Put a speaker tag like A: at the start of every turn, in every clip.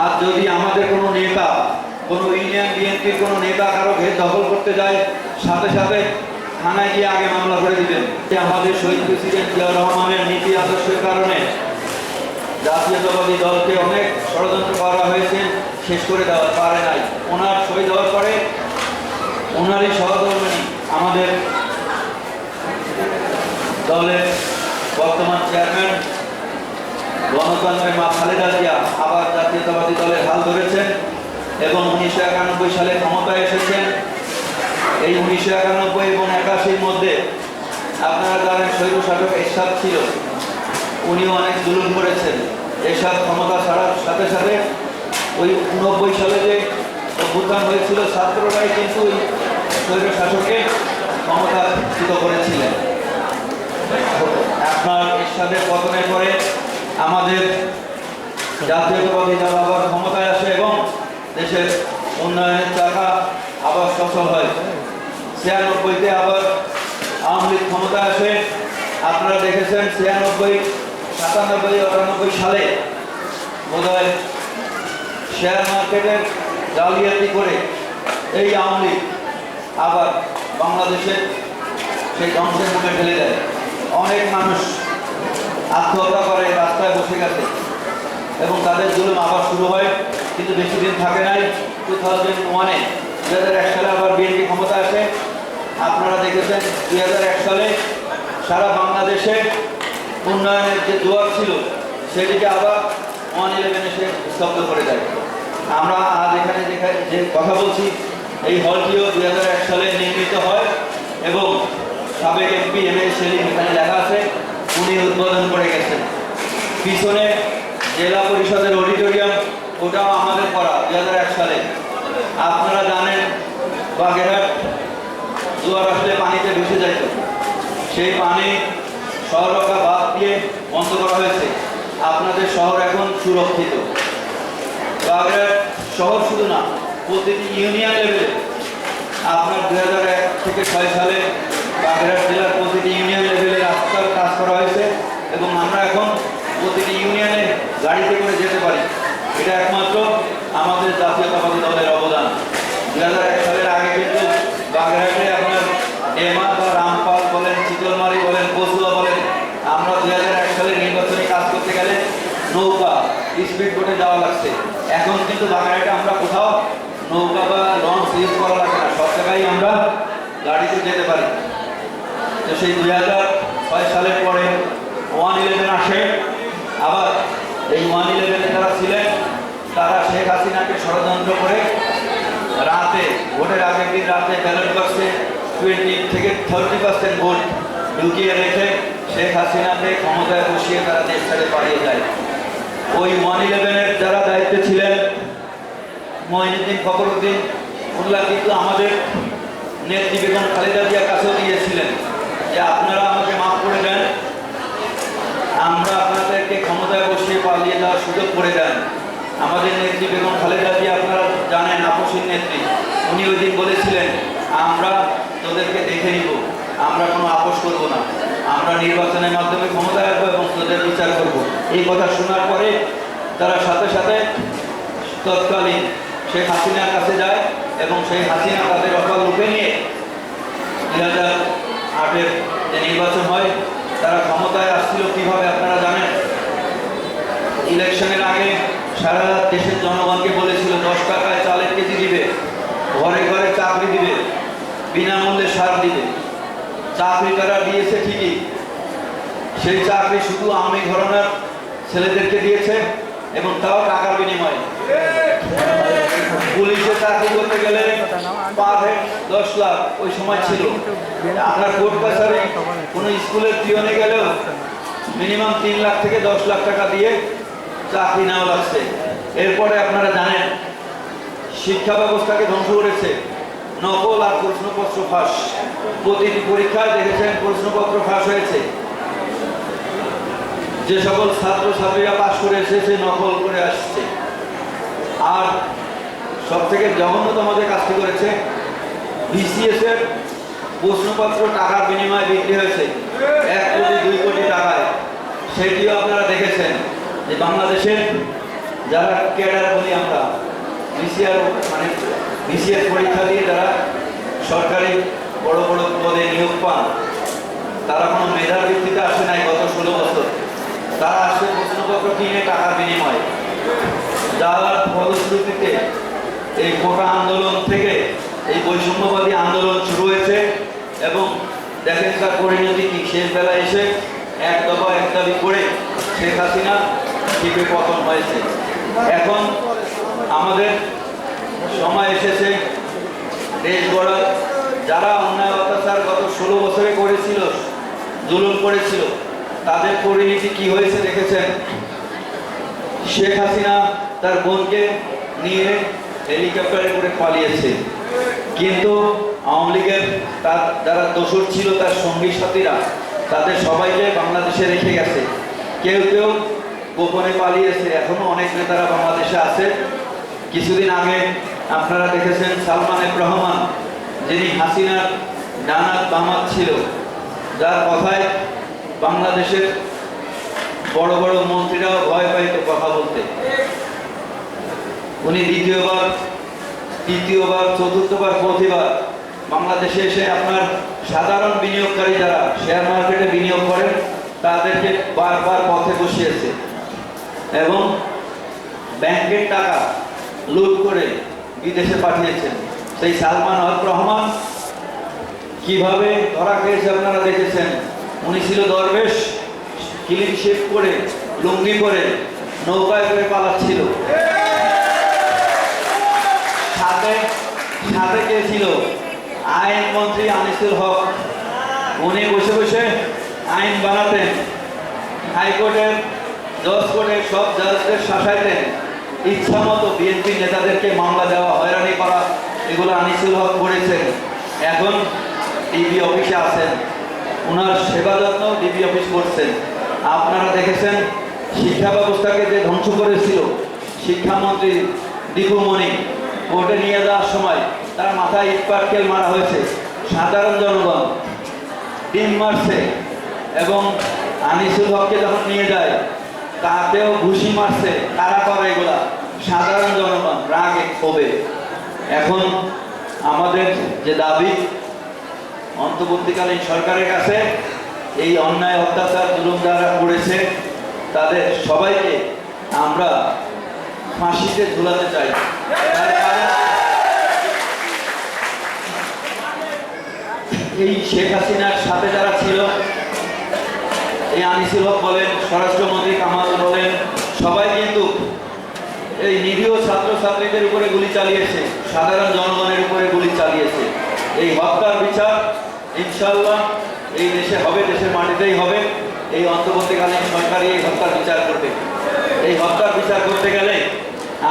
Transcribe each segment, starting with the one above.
A: আর যদি আমাদের কোনো নেতা, কোনো ইউনিয়ন, বিএনপির কোনো নেতা কারও ঘের দখল করতে যায়, সাথে সাথে থানায় গিয়ে আগে মামলা করে দিবেন। আমাদের শহীদ প্রেসিডেন্ট জিয়াউর রহমানের নীতি আদর্শের কারণে জাতীয়তাবাদী দলকে অনেক ষড়যন্ত্র করা হয়েছে, শেষ করে দেওয়া পারে নাই। ওনার শহীদ হওয়ার পরে ওনারই সহধর্মিনী আমাদের দলের বর্তমান চেয়ারম্যান, গণতন্ত্রের মা খালেদা জিয়া আবার জাতীয়তাবাদী দলের হাল ধরেছেন এবং উনিশশো একানব্বই সালে ক্ষমতায় এসেছেন। এই উনিশশো একানব্বই এবং একাশির মধ্যে আপনারা জানেন শৈব শাসক এরশাদ ছিল। উনিও অনেক জুলুম করেছেন। এরশাদ ক্ষমতা ছাড়ার সাথে সাথে ওই উনব্বই সালে যে অভ্যুত্থান হয়েছিল, ছাত্ররাই কিন্তু ওই শৈব শাসককে ক্ষমতাচ্যুত করেছিলেন। আপনার এরশাদের পতনের পরে আমাদের জাতীয়তাবাদী দল আবার ক্ষমতায় আসে এবং দেশের উন্নয়নের চাকা আবার সফল হয়। ছিয়ানব্বইতে আবার আওয়ামী লীগ ক্ষমতায় আসে। আপনারা দেখেছেন ছিয়ানব্বই, সাতানব্বই, আটানব্বই সালে বোধহয় শেয়ার মার্কেটের জালিয়াতি করে এই আওয়ামী লীগ আবার বাংলাদেশে সেই ধ্বংসের মুখে ফেলে দেয়। অনেক মানুষ আত্মহত্যা করে রাস্তায় বসে গেছে। এবং তাদের জুলুম আবার শুরু হয়, কিন্তু বেশি দিন থাকে নাই টু থাউজেন্ড ওয়ানে দু হাজার এক সালে আবার বিএনপি ক্ষমতা আসে। আপনারা দেখেছেন দুই হাজার এক সালে সারা বাংলাদেশে উন্নয়নের যে জোয়ার ছিল, সেটিকে আবার ওয়ান ইলেভেন এসে স্তব্ধ করে দেয়। আমরা আজ এখানে যেখানে যে কথা বলছি, এই হলটিও দুই হাজার এক সালে নির্মিত হয় এবং সাবেক এমপি এম এ সেলিম এখানে লেখা আছে, উনি উদ্বোধন করে গেছেন। পিছনে জেলা পরিষদের অডিটোরিয়াম, ওটাও আমাদের করা দুই হাজার এক সালে। আপনারা জানেন, বাগেরহাট জোয়ার আসলে পানিতে ভেসে যাইত সেই পানি শহরকা বাদ দিয়ে বন্ধ করা হয়েছে। আপনাদের শহর এখন সুরক্ষিত। বাগেরহাট শহর শুধু না, প্রতিটি ইউনিয়ন লেভেলে। আপনার দুই হাজার এক থেকে ছয় সালে বাগেরহাট জেলার প্রতিটি ইউনিয়ন লেভেলে রাস্তার কাজ করা হয়েছে এবং আমরা এখন প্রতিটি ইউনিয়নে গাড়িতে করে যেতে পারি। এটা একমাত্র আমাদের জাতীয়তাবাদী দলের অবদান। দুই হাজার এক সালের আগে কিন্তু বাগেরহাটে আপনার এমা বা রামপাল বলেন, চিতলমারি বলেন, বসুয়া বলেন, আমরা দুই হাজার এক সালে নির্বাচনী কাজ করতে গেলে নৌকা, স্পিড বোটে যাওয়া লাগছে। এখন কিন্তু বাগেরহাটে আমরা কোথাও নৌকা বা লঞ্চ ইউজ করা লাগে না। সব জায়গায় আমরা গাড়িতে যেতে পারি। তো সেই দুই হাজার ছয় সালের পরে ওয়ান ইলেভেন আসে। আবার এই ওয়ান ইলেভেনে যারা ছিলেন, তারা শেখ হাসিনাকে ষড়যন্ত্র করে রাতে, ভোটের আগের দিন রাতে ব্যালট বক্সে টোয়েন্টি থেকে থার্টি পার্সেন্ট ভোট ঢুকিয়ে রেখে শেখ হাসিনাকে ক্ষমতায় বসিয়ে তারা দেশ ছেড়ে পালিয়ে যায়। ওই ওয়ান ইলেভেনের যারা দায়িত্বে ছিলেন, মহিনুদ্দিন ফখরুদ্দিন উল্লাহ কিন্তু আমাদের নেত্রী বেগম খালেদা জিয়ার কাছেও দিয়েছিলেন যে আপনারা আমাকে মাফ করে দেন, আমরা আপনাদেরকে ক্ষমতায় বসিয়ে যাওয়ার সুযোগ করে দেন। আমাদের নেত্রী বেগম খালেদা জিয়া, আপনারা জানেন আপসীর নেত্রী। উনি ওই দিন বলেছিলেন, আমরা তোদেরকে দেখে নিব, আমরা কোনো আপোষ করব না। আমরা নির্বাচনের মাধ্যমে ক্ষমতায় আসব এবং তোদের বিচার করব। এই কথা শোনার পরে তারা সাথে সাথে তৎকালীন শেখ হাসিনার কাছে যায় এবং সেই হাসিনা তাদের অকাল রূপে নিয়ে দুই হাজার আটের নির্বাচন হয় তারা ক্ষমতায় আসছিল কীভাবে আপনারা জানেন ইলেকশনের আগে সারা দেশের জনগণকে বলেছিল, দশ টাকায় চালের কেজি দিবে, ঘরে ঘরে চাকরি দিবে, বিনামূল্যে সার দিবে। চাকরি তারা দিয়েছে ঠিকই, সেই চাকরি শুধু আমি ঘরানার ছেলেদেরকে দিয়েছে এবং তাও টাকার বিনিময়ে। পুলিশে চাকরি করতে গেলে পার হেড দশ লাখ ওই সময় ছিল। আপনার কোর্ট কাছারি কোনো স্কুলের পিয়নে গেলেও মিনিমাম তিন লাখ থেকে দশ লাখ টাকা দিয়ে চাকরি নেওয়া লাগছে। এরপরে আপনারা জানেন, শিক্ষা ব্যবস্থাকে ধ্বংস করেছে। নকল আর প্রশ্নপত্র ফাঁস। প্রতিটি পরীক্ষায় দেখেছেন প্রশ্নপত্র ফাঁস হয়েছে। যে সকল ছাত্র ছাত্রীরা পাশ করে এসেছে, নকল করে আসছে। আর সব থেকে জঘন্যতম যে কাজটি করেছে বিসিএস এর প্রশ্নপত্র টাকার বিনিময়ে বিক্রি হয়েছে। এক কোটি, দুই কোটি টাকায়। সেটিও আপনারা দেখেছেন। যে বাংলাদেশের যারা ক্যাডার বলি আমরা বিসিআর মানে বিসিআর পরীক্ষা দিয়ে যারা সরকারি বড় বড় পদে নিয়োগ পান, তারা কোনো মেধার ভিত্তিতে আসে নাই গত ষোলো বছর। তারা আসে প্রশ্নপত্র কিনে টাকার বিনিময়ে। যার ফলশ্রুতিতে এই কোটা আন্দোলন থেকে এই বৈষম্যবাদী আন্দোলন শুরু হয়েছে এবং দেখেন তার পরিণতি কি। শেষ বেলা এসে এক দফা এক দাবি করে শেখ হাসিনা টিপে পতন হয়েছে। এখন আমাদের সময় এসেছে দেশ গড়ার। যারা অন্যায় অত্যাচার গত ষোলো বছরে করেছিল, জুলুম করেছিল, তাদের পরিণতি কি হয়েছে দেখেছেন? শেখ হাসিনা তার বোনকে নিয়ে হেলিকপ্টারে করে পালিয়েছে। কিন্তু আওয়ামী লীগের তার যারা দোষর ছিল, তার সঙ্গী সাথীরা, তাদের সবাইকে বাংলাদেশে রেখে গেছে। কেউ কেউ গোপনে পালিয়েছে। এখনও অনেক নেতারা বাংলাদেশে আছে। কিছুদিন আগে আপনারা দেখেছেন সালমান রহমান, যিনি হাসিনার ডানাত বামাত ছিল। যার কথায় বাংলাদেশের বড় বড় মন্ত্রীরাও ভয় পাইত কথা বলতে। উনি দ্বিতীয়বার, তৃতীয়বার, চতুর্থবার প্রতিবার বাংলাদেশে এসে আপনার সাধারণ বিনিয়োগকারী যারা শেয়ার মার্কেটে বিনিয়োগ করেন, তাদেরকে বারবার পথে বসিয়েছে। এবং ব্যাংকের টাকা লুট করে বিদেশে পাঠিয়েছেন। সেই সালমান হক রহমান কীভাবে ধরা খেয়েছে আপনারা দেখেছেন? উনি ছিল দরবেশ ক্লিন শেপ করে লুঙ্গি করে নৌকায় করে পালাচ্ছিল। সাথে সাথে কে ছিল? আইন মন্ত্রী আনিসুল হক। উনি বসে বসে আইন বানাতেন। হাইকোর্টের জজ কোর্টের সব জাজদের শাসাইতেন ইচ্ছা মতো বিএনপি নেতাদেরকে মামলা দেওয়া হয়রানি করা, এগুলো আনিসুল হক করেছেন। এখন ডিবি অফিসে আছেন। ওনার সেবা যত্ন ডিবি অফিস করছেন। আপনারা দেখেছেন, শিক্ষা ব্যবস্থাকে যে ধ্বংস করেছিল, শিক্ষামন্ত্রী দীপুমণি কোর্টে নিয়ে যাওয়ার সময় তার মাথায় ইটপাটকেল মারা হয়েছে। সাধারণ জনগণ ডিম মারছে এবং আনিসুল হককে যখন নিয়ে যায় তাতেও ঘুষি মারছে কারা করে এগুলা। সাধারণ জনগণ, রাগে ক্ষোভে। এখন আমাদের যে দাবি, অন্তর্বর্তীকালীন সরকারের কাছে এই অন্যায় অত্যাচার জুলুম যারা করেছে, তাদের সবাইকে আমরা ফাঁসিতে ঝুলাতে চাই। তার এই শেখ হাসিনার সাথে যারা ছিল এই আনিসুল হক বলেন, স্বরাষ্ট্রমন্ত্রী কামাল বলেন, সবাই কিন্তু এই নিরীহ ছাত্রছাত্রীদের উপরে গুলি চালিয়েছে, সাধারণ জনগণের উপরে গুলি চালিয়েছে। এই হত্যার বিচার ইনশাল্লাহ এই দেশে হবে, দেশের মাটিতেই হবে। এই অন্তর্বর্তীকালীন সরকারই এই হত্যার বিচার করবে। এই হত্যার বিচার করতে গেলে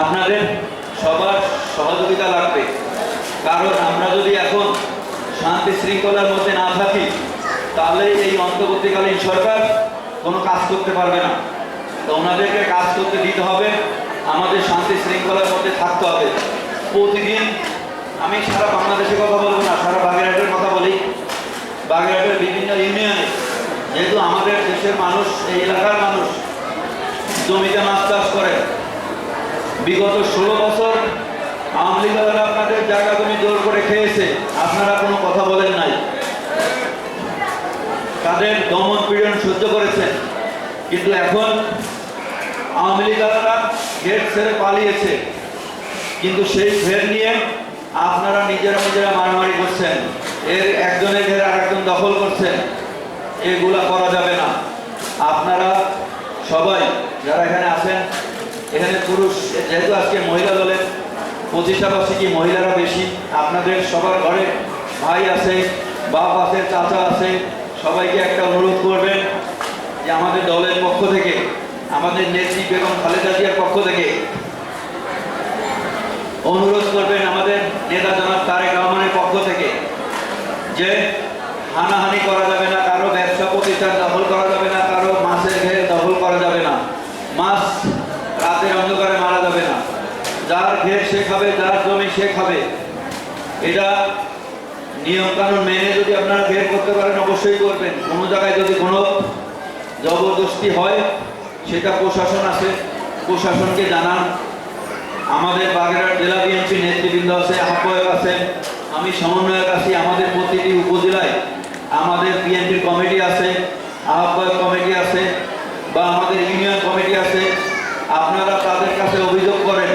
A: আপনাদের সবার সহযোগিতা লাগবে। কারণ আমরা যদি এখন শান্তি শৃঙ্খলার মধ্যে না থাকি তাহলে এই অন্তর্বর্তীকালীন সরকার কোনো কাজ করতে পারবে না। তো ওনাদেরকে কাজ করতে দিতে হবে, আমাদের শান্তি শৃঙ্খলার মধ্যে থাকতে হবে। প্রতিদিন আমি সারা বাংলাদেশের কথা বলব না, সারা বাগেরহাটের কথা বলি। বাগেরহাটের বিভিন্ন ইউনিয়নে, যেহেতু আমাদের দেশের মানুষ, এই এলাকার মানুষ, জমিতে মাছ চাষ করে। বিগত ষোলো বছর আওয়ামী লীগ আপনাদের জায়গা জমি জোর করে খেয়েছে, আপনারা কোনো কথা বলেন নাই। তাদের দমন পীড়ন সহ্য করেছেন কিন্তু এখন আওয়ামী লীগ দলেরা ছেড়ে পালিয়েছে। কিন্তু সেই ফের নিয়ে আপনারা নিজেরা নিজেরা মারামারি করছেন। এর একজনের ঘেরে আরেকজন দখল করছেন। এগুলা করা যাবে না। আপনারা সবাই যারা এখানে আছেন, এখানে পুরুষ, যেহেতু আজকে মহিলা দলের প্রতিষ্ঠা বার্ষিকী মহিলারা বেশি? আপনাদের সবার ঘরে ভাই আছে, বাপ আছে, চাচা আছে সবাইকে একটা অনুরোধ করবেন যে আমাদের দলের পক্ষ থেকে, আমাদের নেত্রী বেগম খালেদা জিয়ার পক্ষ থেকে অনুরোধ করবেন আমাদের নেতা জনাব তারেক রহমানের পক্ষ থেকে যে হানাহানি করা যাবে না, কারও ব্যবসা প্রতিষ্ঠান দখল করা যাবে না, কারও মাছের ঘেরে দখল করা যাবে না, মাছ রাতের অন্ধকারে মারা যাবে না। যার ঘের সে খাবে, যার জমি সে খাবে। এটা নিয়ম কানুন মেনে যদি আপনারা বের করতে পারেন, অবশ্যই করবেন। কোনো জায়গায় যদি কোনো জবরদস্তি হয়, সেটা প্রশাসন আছে। প্রশাসনকে জানান। আমাদের বাগেরহাট জেলা বিএনপি নেতৃবৃন্দ আছে, আহ্বায়ক আছেন। আমি সমন্বয়ক আছি আমাদের প্রতিটি উপজেলায় আমাদের বিএনপির কমিটি আছে আহ্বায়ক কমিটি আছে বা আমাদের ইউনিয়ন কমিটি আছে আপনারা তাদের কাছে অভিযোগ করেন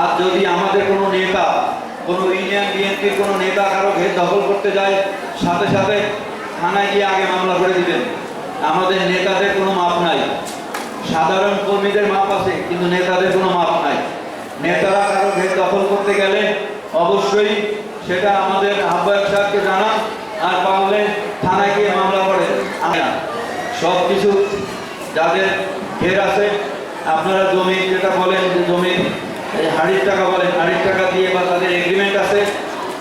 A: আর যদি আমাদের কোনো নেতা কোনো ইউনিয়ন বিএনপির কোনো নেতা কারও ঘের দখল করতে যায়, সাথে সাথে থানায় গিয়ে আগে মামলা করে দিবেন। আমাদের নেতাদের কোনো মাপ নাই। সাধারণ কর্মীদের মাপ আছে, কিন্তু নেতাদের কোনো মাপ নাই। নেতারা কারও ঘের দখল করতে গেলে অবশ্যই সেটা আমাদের আহ্বায়ক সাহেবকে জানান, আর পারলে থানায় গিয়ে মামলা করে সব কিছু যাদের ঘের আছে, আপনারা জমি যেটা বলেন জমির হাড়ির টাকা বলেন, হাড়ির টাকা দিয়ে বা তাদের এগ্রিমেন্ট আছে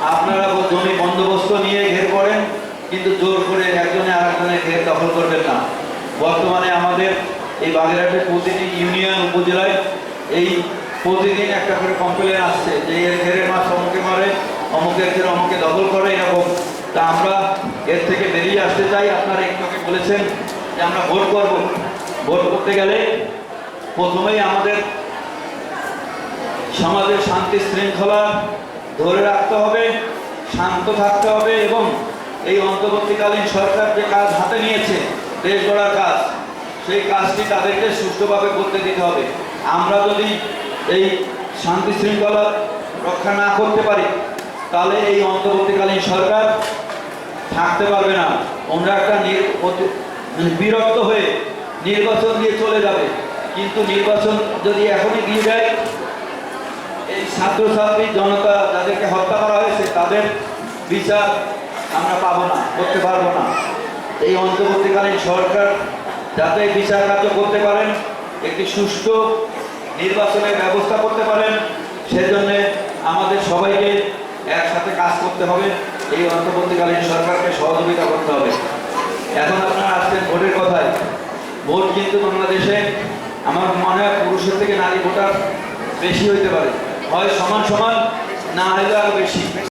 A: আপনারা ব- জমি বন্দোবস্ত নিয়ে ঘের করেন কিন্তু জোর করে একজনে আর একজনের ঘের দখল করবেন না বর্তমানে আমাদের এই বাগেরহাটের প্রতিটি ইউনিয়ন উপজেলায় এই প্রতিদিন একটা করে কমপ্লেন আসছে যে এর ঘেরে মাছ অমুকে মারে অমুকের ঘেরে অমুকে দখল করে এরকম। তা আমরা এর থেকে বেরিয়ে আসতে চাই। আপনারা একটুকে বলেছেন যে আমরা ভোট করব। ভোট করতে গেলে প্রথমেই আমাদের সমাজের শান্তি শৃঙ্খলা ধরে রাখতে হবে, শান্ত থাকতে হবে এবং এই অন্তর্বর্তীকালীন সরকার যে কাজ হাতে নিয়েছে, দেশ গড়ার কাজ সেই কাজটি তাদেরকে সুস্থভাবে করতে দিতে হবে। আমরা যদি এই শান্তি শৃঙ্খলা রক্ষা না করতে পারি, তাহলে এই অন্তর্বর্তীকালীন সরকার থাকতে পারবে না। ওনারা একটা মানে বিরক্ত হয়ে নির্বাচন দিয়ে চলে যাবে। কিন্তু নির্বাচন যদি এখনই দিয়ে যায় এই ছাত্রছাত্রী জনতা যাদেরকে হত্যা করা হয়েছে, তাদের বিচার আমরা পাবো না, করতে পারব না। এই অন্তর্বর্তীকালীন সরকার যাতে বিচার কার্য করতে পারেন, একটি সুষ্ঠু নির্বাচনের ব্যবস্থা করতে পারেন, সেজন্য আমাদের সবাইকে একসাথে কাজ করতে হবে, এই অন্তর্বর্তীকালীন সরকারকে সহযোগিতা করতে হবে। এখন আপনারা আসছেন ভোটের কথায়, ভোট কিন্তু বাংলাদেশে আমার মনে হয় পুরুষের থেকে নারী ভোটার বেশি হইতে পারে। হয় সমান সমান, না হলে আরও বেশি।